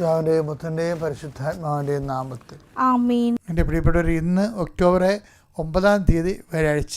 പിതാവിന്റെയും പുത്രന്റെയും പരിശുദ്ധാത്മാവിന്റെയും നാമത്തിൽ. എന്റെ പ്രിയപ്പെട്ടവർ ഇന്ന് ഒക്ടോബർ ഒമ്പതാം തീയതി വ്യാഴാഴ്ച.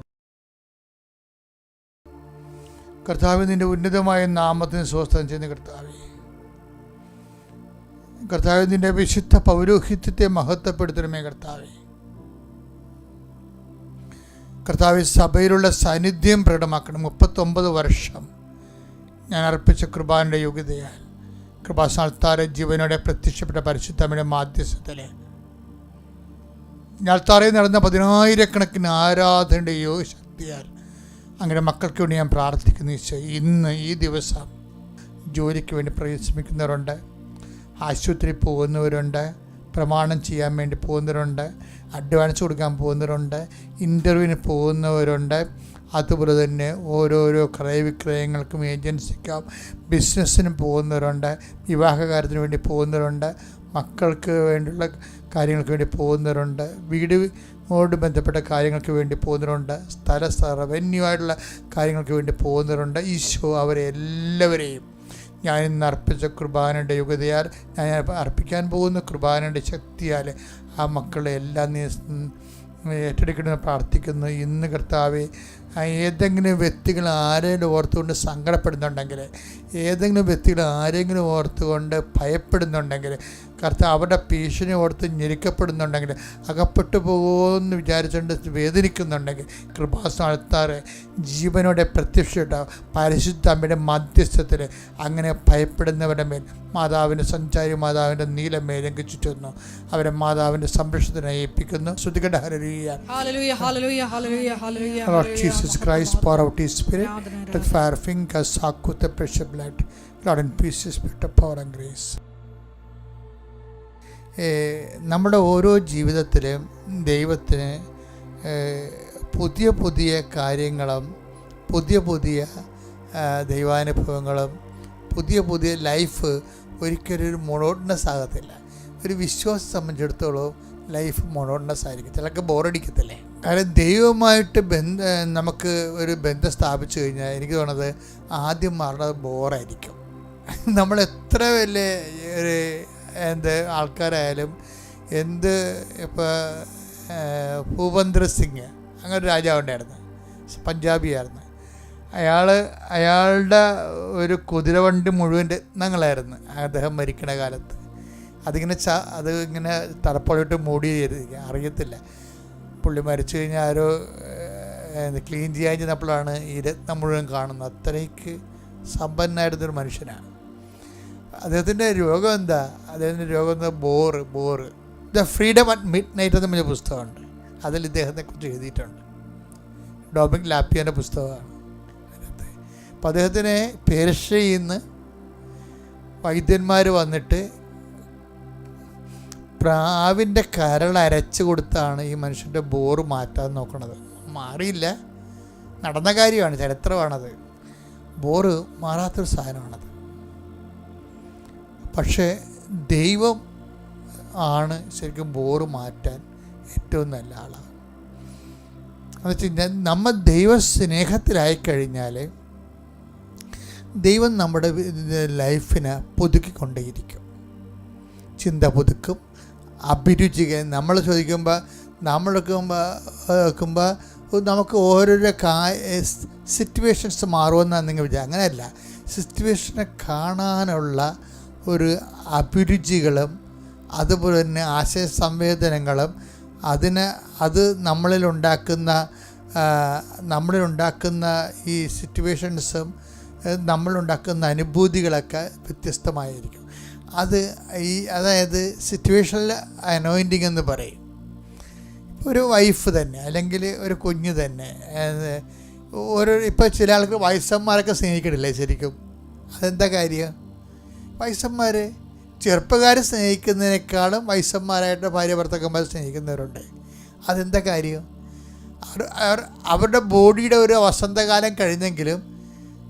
കർത്താവ് നിന്റെ ഉന്നതമായ നാമത്തിന് സ്വസ്ഥം ചെയ്യുന്ന കർത്താവേ. കർത്താവ് നിന്റെ വിശുദ്ധ പൗരോഹിത്യത്തെ മഹത്വപ്പെടുത്തണമേ കർത്താവേ. കർത്താവ് സഭയിലുള്ള സാന്നിധ്യം പ്രകടമാക്കണം. മുപ്പത്തൊമ്പത് വർഷം ഞാൻ അർപ്പിച്ച കൃപാന്റെ യോഗ്യതയാൽ കൃപാസ്ഥാനത്താരെ ജീവനോടെ പ്രത്യക്ഷപ്പെട്ട പരിശുദ്ധമിന്റെ മാധ്യസ്ഥത്തിൽ ഞാൻ താറയിൽ നടന്ന പതിനായിരക്കണക്കിന് ആരാധനയുടെ യോഗ ശക്തിയാൽ അങ്ങനെ മക്കൾക്ക് വേണ്ടി ഞാൻ പ്രാർത്ഥിക്കുന്നു ഈശോ. ഇന്ന് ഈ ദിവസം ജോലിക്ക് വേണ്ടി പരിശ്രമിക്കുന്നവരുണ്ട് ആശുപത്രി പോകുന്നവരുണ്ട് പ്രമാണം ചെയ്യാൻ വേണ്ടി പോകുന്നവരുണ്ട് അഡ്വാൻസ് കൊടുക്കാൻ പോകുന്നവരുണ്ട് ഇന്റർവ്യൂവിന് പോകുന്നവരുണ്ട്. അതുപോലെ തന്നെ ഓരോരോ ക്രയവിക്രയങ്ങൾക്കും ഏജൻസിക്കാം ബിസിനസ്സിന് പോകുന്നവരുണ്ട് വിവാഹകാര്യത്തിന് വേണ്ടി പോകുന്നവരുണ്ട് മക്കൾക്ക് വേണ്ടിയുള്ള കാര്യങ്ങൾക്ക് വേണ്ടി പോകുന്നവരുണ്ട്. വീടിനോട് ബന്ധപ്പെട്ട കാര്യങ്ങൾക്ക് വേണ്ടി പോകുന്നവരുണ്ട്. സ്ഥല സ്ഥ- റവന്യൂ ആയിട്ടുള്ള കാര്യങ്ങൾക്ക് വേണ്ടി പോകുന്നവരുണ്ട്. ഈശോ അവരെ എല്ലാവരെയും ഞാൻ ഇന്ന് അർപ്പിച്ച കുർബാനയുടെ യുഗതയാൽ ഞാൻ അർപ്പിക്കാൻ പോകുന്ന കുർബാനയുടെ ശക്തിയാൽ ആ മക്കളെ എല്ലാം ഏറ്റെടുക്കണമെന്ന് പ്രാർത്ഥിക്കുന്നു. ഇന്ന് കർത്താവെ ഏതെങ്കിലും വ്യക്തികൾ ആരെങ്കിലും ഓർത്തുകൊണ്ട് സങ്കടപ്പെടുന്നുണ്ടെങ്കിൽ ഏതെങ്കിലും വ്യക്തികൾ ആരെങ്കിലും ഓർത്തുകൊണ്ട് ഭയപ്പെടുന്നുണ്ടെങ്കിൽ കർത്താവ് അവരുടെ ഭീഷണി ഓർത്ത് ഞെരുക്കപ്പെടുന്നുണ്ടെങ്കിൽ അകപ്പെട്ടു പോകുമെന്ന് വിചാരിച്ചുകൊണ്ട് വേദനിക്കുന്നുണ്ടെങ്കിൽ കൃപാസ്ഥാനത്താറ് ജീവനോടെ പരിശുദ്ധ അമ്മയുടെ മധ്യസ്ഥത്തിൽ അങ്ങനെ ഭയപ്പെടുന്നവരുടെ മേൽ മാതാവിന്റെ സഞ്ചാരി മാതാവിന്റെ നീലമേലങ്കി ചുറ്റുന്നു അവരെ മാതാവിന്റെ സംരക്ഷണത്തിനെ ഏൽപ്പിക്കുന്നു. ശ്രുതികട hallelujah, Jesus Christ, pour out His Spirit ആരാധന, with fire fingers, power and the നമ്മുടെ ഓരോ ജീവിതത്തിലും ദൈവത്തിന് പുതിയ പുതിയ കാര്യങ്ങളും പുതിയ പുതിയ ദൈവാനുഭവങ്ങളും പുതിയ പുതിയ ലൈഫ് ഒരിക്കലും ഒരു മൊണോട്ടണസ് ആകത്തില്ല. ഒരു വിശ്വാസം സംബന്ധിച്ചിടത്തോളം ലൈഫ് മൊണോട്ടണസ് ആയിരിക്കും. ചിലക്ക് ബോറടിക്കത്തില്ലേ? കാരണം ദൈവമായിട്ട് ബന്ധ നമുക്ക് ഒരു ബന്ധം സ്ഥാപിച്ചു കഴിഞ്ഞാൽ എനിക്ക് തോന്നുന്നത് ആദ്യം മാറുന്നത് ബോറായിരിക്കും. നമ്മൾ എത്ര വലിയ ഒരു എന്ത് ആൾക്കാരായാലും എന്ത് ഇപ്പോൾ ഭൂപേന്ദ്ര സിംഗ് അങ്ങനെ ഒരു രാജാവുണ്ടായിരുന്നു പഞ്ചാബിയായിരുന്നു. അയാൾ അയാളുടെ ഒരു കുതിരവണ്ടി മുഴുവൻ രത്നങ്ങളായിരുന്നു അദ്ദേഹം മരിക്കണ കാലത്ത്. അതിങ്ങനെ ച അത് ഇങ്ങനെ തലപ്പുഴയിട്ട് മൂടി ചെയ്തിരിക്കുക അറിയത്തില്ല. പുള്ളി മരിച്ചു കഴിഞ്ഞാൽ ആരോ ക്ലീൻ ചെയ്യാൻ ചെന്നപ്പോഴാണ് ഈ രത്നം മുഴുവൻ കാണുന്നത്. അത്രയ്ക്ക് സമ്പന്നായിരുന്നൊരു മനുഷ്യനാണ്. അദ്ദേഹത്തിന്റെ രോഗം എന്താ? അദ്ദേഹത്തിന്റെ രോഗം എന്താ bore bore. The freedom at midnight night എന്ന് പറഞ്ഞ പുസ്തകമുണ്ട്. അതിൽ ഇദ്ദേഹത്തെക്കുറിച്ച് എഴുതിയിട്ടുണ്ട്. ഡോമിക് ലാപ്പിയന്റെ പുസ്തകമാണ് അപ്പം അദ്ദേഹത്തിന് പേർഷ്യയിൽ നിന്ന് വൈദ്യന്മാർ വന്നിട്ട് പ്രാവിന്റെ കരൾ അരച്ച് കൊടുത്താണ് ഈ മനുഷ്യന്റെ ബോറ് മാറ്റാൻ നോക്കുന്നത് മാറിയില്ല. നടന്ന കാര്യമാണ് ചരിത്രമാണത്. ബോറ് മാറാത്തൊരു സാധനമാണത്. പക്ഷേ ദൈവം ആണ് ശരിക്കും ബോറ് മാറ്റാൻ ഏറ്റവും നല്ല ആളാണ്. എന്ന് വെച്ചാൽ നമ്മൾ ദൈവ സ്നേഹത്തിലായി കഴിഞ്ഞാൽ ദൈവം നമ്മുടെ ലൈഫിനെ പുതുക്കിക്കൊണ്ടേയിരിക്കും. ചിന്ത പുതുക്കും അഭിരുചിക നമ്മൾ ചോദിക്കുമ്പോൾ നമ്മൾ വെക്കുമ്പോൾ നമുക്ക് ഓരോരോ കാ സിറ്റുവേഷൻസ് മാറുമെന്നാണ് നിങ്ങൾ വിചാരിക്കുക അങ്ങനെയല്ല. സിറ്റുവേഷനെ കാണാനുള്ള ഒരു അഭിരുചികളും അതുപോലെ തന്നെ ആശയ സംവേദനങ്ങളും അതിന് അത് നമ്മളിലുണ്ടാക്കുന്ന നമ്മളിലുണ്ടാക്കുന്ന ഈ സിറ്റുവേഷൻസും നമ്മളുണ്ടാക്കുന്ന അനുഭൂതികളൊക്കെ വ്യത്യസ്തമായിരിക്കും. അത് ഈ അതായത് സിറ്റുവേഷനിൽ അനോയിന്റിങ് എന്ന് പറയും. ഒരു വൈഫ് തന്നെ അല്ലെങ്കിൽ ഒരു കുഞ്ഞ് തന്നെ ഓരോ ഇപ്പോൾ ചില ആൾക്ക് വയസ്സന്മാരൊക്കെ സ്നേഹിക്കണില്ലേ ശരിക്കും? അതെന്താ കാര്യം? വയസ്സന്മാർ ചെറുപ്പക്കാരെ സ്നേഹിക്കുന്നതിനേക്കാളും വയസ്സന്മാരായിട്ട് ഭാര്യ ഭർത്തക്കന്മാരെ സ്നേഹിക്കുന്നവരുണ്ട്. അതെന്താ കാര്യം? അവരുടെ ബോഡിയുടെ ഒരു വസന്തകാലം കഴിഞ്ഞെങ്കിലും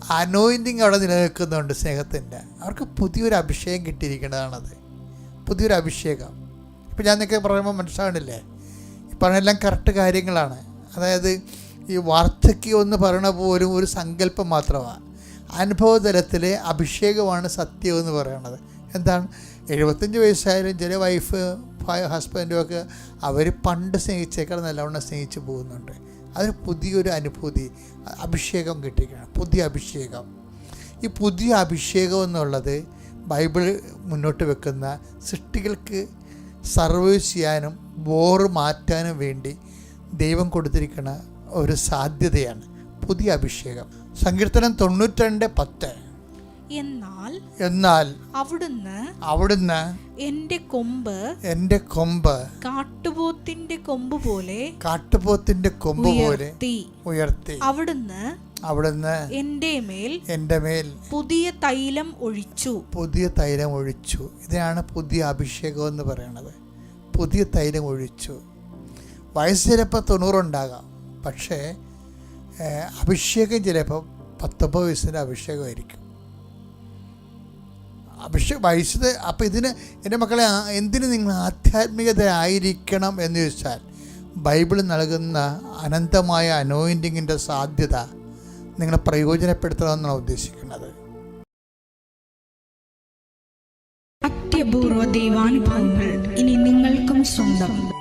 അനോയിന്റിങ് അവിടെ നിലനിൽക്കുന്നുണ്ട് സ്നേഹത്തിന്റെ. അവർക്ക് പുതിയൊരു അഭിഷേകം കിട്ടിയിരിക്കുന്നതാണത്. പുതിയൊരു അഭിഷേകം. ഇപ്പം ഞാൻ നിങ്ങൾക്ക് പറയുമ്പോൾ മനസ്സിലാകണില്ലേ ഈ പറഞ്ഞെല്ലാം കറക്റ്റ് കാര്യങ്ങളാണ്. അതായത് ഈ വാർദ്ധക്യം എന്ന് പറയണ പോലും ഒരു സങ്കല്പം മാത്രമാണ്. അനുഭവതലത്തിലെ അഭിഷേകമാണ് സത്യം എന്ന് പറയുന്നത് എന്താണ്? എഴുപത്തഞ്ച് വയസ്സായാലും ചില വൈഫ് ഹസ്ബൻഡും ഒക്കെ അവർ പണ്ട് സ്നേഹിച്ചേക്കാൾ നല്ലവണ്ണം സ്നേഹിച്ച് പോകുന്നുണ്ട്. അതൊരു പുതിയൊരു അനുഭൂതി അഭിഷേകം കിട്ടിയിരിക്കണം പുതിയ അഭിഷേകം. ഈ പുതിയ അഭിഷേകം എന്നുള്ളത് ബൈബിൾ മുന്നോട്ട് വെക്കുന്ന സൃഷ്ടികൾക്ക് സർവൈവ് ചെയ്യാനും ബോറ് മാറ്റാനും വേണ്ടി ദൈവം കൊടുത്തിരിക്കുന്ന ഒരു സാധ്യതയാണ്. പുതിയ അഭിഷേകം. സങ്കീർത്തനം തൊണ്ണൂറ്റിരണ്ട് പത്ത്. എന്നാൽ എന്നാൽ അവിടുന്ന് അവിടുന്ന് എന്റെ കൊമ്പ് എന്റെ കൊമ്പ് കാട്ടുപോത്തിന്റെ കൊമ്പ് പോലെ കാട്ടുപോത്തിന്റെ കൊമ്പ് പോലെ ഉയർത്തി. അവിടുന്ന് അവിടുന്ന് എന്റെ മേൽ എന്റെ മേൽ പുതിയ തൈലം ഒഴിച്ചു. പുതിയ തൈലം ഒഴിച്ചു. ഇതാണ് പുതിയ അഭിഷേകം എന്ന് പറയുന്നത് പുതിയ തൈലം ഒഴിച്ചു. വയസ്സ് ചിലപ്പോൾ തൊണ്ണൂറുണ്ടാകാം. പക്ഷേ അഭിഷേകം ചിലപ്പോൾ പത്തൊമ്പത് വയസ്സിന്റെ അഭിഷേകമായിരിക്കും. അഭിഷേകം വയസ്സ് അപ്പോൾ ഇതിന് എന്റെ മക്കളെ എന്തിനു നിങ്ങൾ ആധ്യാത്മികത ആയിരിക്കണം എന്ന് ചോദിച്ചാൽ ബൈബിൾ നൽകുന്ന അനന്തമായ അനോയിന്റിങ്ങിന്റെ സാധ്യത നിങ്ങളെ പ്രയോജനപ്പെടുത്തണമെന്നാണ് ഉദ്ദേശിക്കുന്നത്. അത്യപൂർവ ദൈവാനുഭവങ്ങൾ ഇനി നിങ്ങൾക്കും സ്വന്തം.